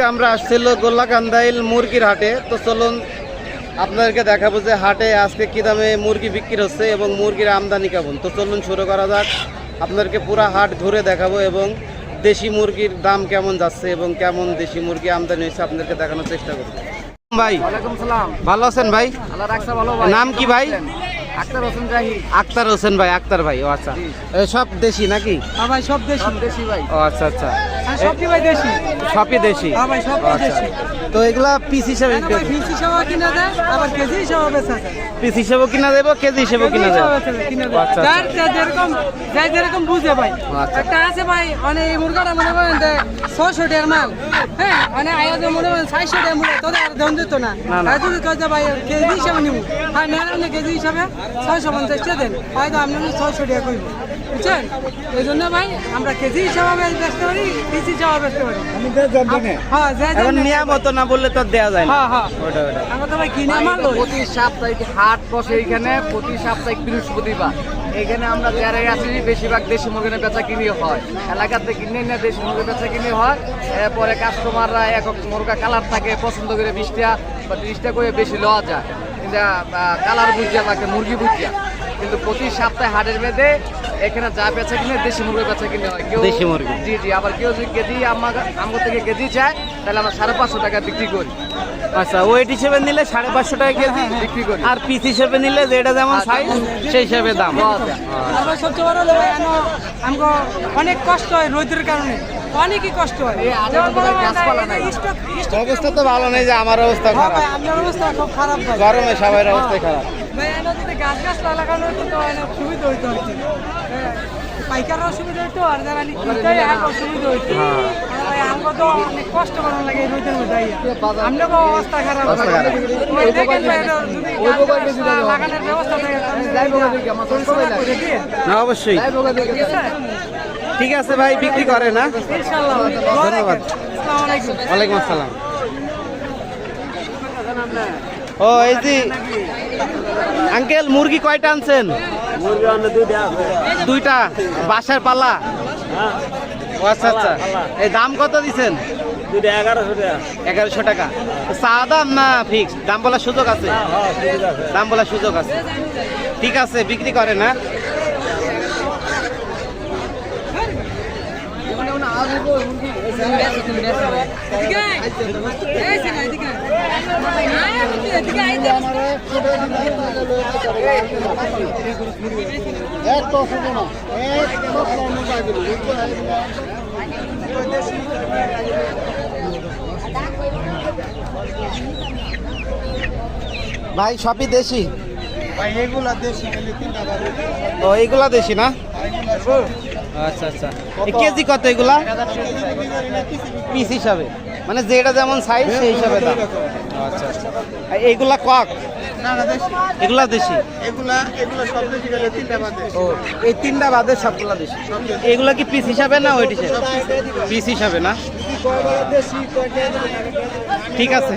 আজকে আমরা আসছিল গোল্লাকান্দাইল মুরগির হাটে। তো চলুন আপনাদেরকে দেখাবো যে হাটে আজকে কী দামে মুরগি বিক্রি হচ্ছে এবং মুরগির আমদানি কেমন। তো চলুন শুরু করা যাক। আপনাদেরকে পুরো হাট ঘুরে দেখাবো এবং দেশি মুরগির দাম কেমন যাচ্ছে এবং কেমন দেশি মুরগি আমদানি হয়েছে আপনাদেরকে দেখানোর চেষ্টা করব। ভাই ভালো আছেন ভাই? নাম কি ভাই? আক্তার হোসেন আক্তার হোসেন ভাই আক্তার ভাই ও আচ্ছা। সব দেশি নাকি? হ্যাঁ ভাই সব দেশি। দেশি ভাই। ও আচ্ছা আচ্ছা। সবই ভাই দেশি। সবই দেশি। হ্যাঁ ভাই সব। দেশি। তো এগুলা পিস হিসেবে কেন ভাই পিস হিসাবে কিনা দেয় আবার কেজি হিসাবে বেচা যায়। পিস হিসেবেও কিনা দেবো কেজি কিনা দেবো যার যেরকম যার যেরকম বুঝে ভাই। একটা আছে ভাই মানে এই মুরগাটা মনে করেন যে ছশো টাকার মাল। হ্যাঁ মানে আয়াতে মনে করেন সাতশো টাকা মূল্য তোদের আর দাম দিত না। যদি ভাই কেজি হিসাবে নিব নেন কেজি হিসাবে ছয়শো পঞ্চাশ টাকা দেন। হয়তো আপনি ছয়শো টাকা কইব। বুঝছেন? এই জন্য ভাই আমরা কেজি হিসাবে বেচতে পারি বেচতে পারি। হ্যাঁ যে এখন নিয়ামত না বললে তো দেওয়া যায় না। হ্যাঁ হ্যাঁ। ওটা ওটা। আমরা তো ভাই কিনে মাল প্রতি সাপ্তাহিক হাট বসে এখানে প্রতি সাপ্তাহিক বৃহস্পতিবার? এখানে আমরা আছি বেশিরভাগ দেশি মুরগির বেচা কিনি হয়। এলাকাতে কিনে না দেশি মুরগির বেচা কিনি হয়। এরপরে কাস্টমাররা একক মুরগা কালার থাকে পছন্দ করে বিশটা বা ত্রিশটা করে বেশি লওয়া যায়। কিন্তু কালার বুঝিয়া লাগে মুরগি বুঝিয়া। কিন্তু প্রতি সপ্তাহে হাটের মেয়েদে এখানে যা বেচা কিনে দেশি মুরগি বেচা কিনে হয় কেউ দেশি মুরগি। জি জি আবার কেউ যদি কেজি আমার আমার থেকে কেজি চায় তাহলে আমরা সাড়ে পাঁচশো টাকা বিক্রি করি আচ্ছা ওয়েট হিসেবে নিলে সাড়ে পাঁচশো টাকা কেজি বিক্রি করি। আর পিস হিসেবে নিলে যেটা যেমন সাইজ সেই হিসেবে দাম। তারপর সবচেয়ে বড় হলো ভাই আমাকে অনেক কষ্ট হয় রোদের কারণে। অনেকই কষ্ট হয়। হয় অবস্থা তো ভালো নেই যে আমার অবস্থা হ্যাঁ খারাপ। আপনার অবস্থা খুব খারাপ ভাই। গরমে খারাপ। ভাই যদি গাছ গাছ লাগানো তো সুবিধা হইতো আর কি। হ্যাঁ, পাইকারও অসুবিধা হইতো আর যারা অসুবিধা হইতো। হ্যাঁ। অনেক কষ্ট করার লাগে রোদের মধ্যে অবস্থা খারাপ। লাগানোর ব্যবস্থা না অবশ্যই। ঠিক আছে? ভাই বিক্রি করে না ধন্যবাদ। ওয়ালাইকুম আসসালাম। ও এই যে আঙ্কেল মুরগি কয়টা আনছেন? দুইটা। বাসার পাল্লা ও আচ্ছা আচ্ছা। এই দাম কত দিচ্ছেন এগারোশো টাকা। চা দাম না ফিক্স দাম বলার সুযোগ আছে? দাম বলার সুযোগ আছে। ঠিক আছে বিক্রি করে না এদিকে ভাই সবই দেশি? ও এইগুলা দেশি না? আচ্ছা আচ্ছা। কেজি কত এগুলা? পিস হিসাবে। মানে যেটা যেমন সাইজ সেই হিসাবে দাম। আচ্ছা আচ্ছা। এইগুলা কক? এগুলা দেশি? এগুলা এগুলা সব দেশি গেলে তিনটা বাদে। ও এই তিনটা বাদে সবগুলা দেশি? এগুলা কি পিস হিসাবে না ওইট হিসাবে? পিস হিসাবে না? ঠিক আছে।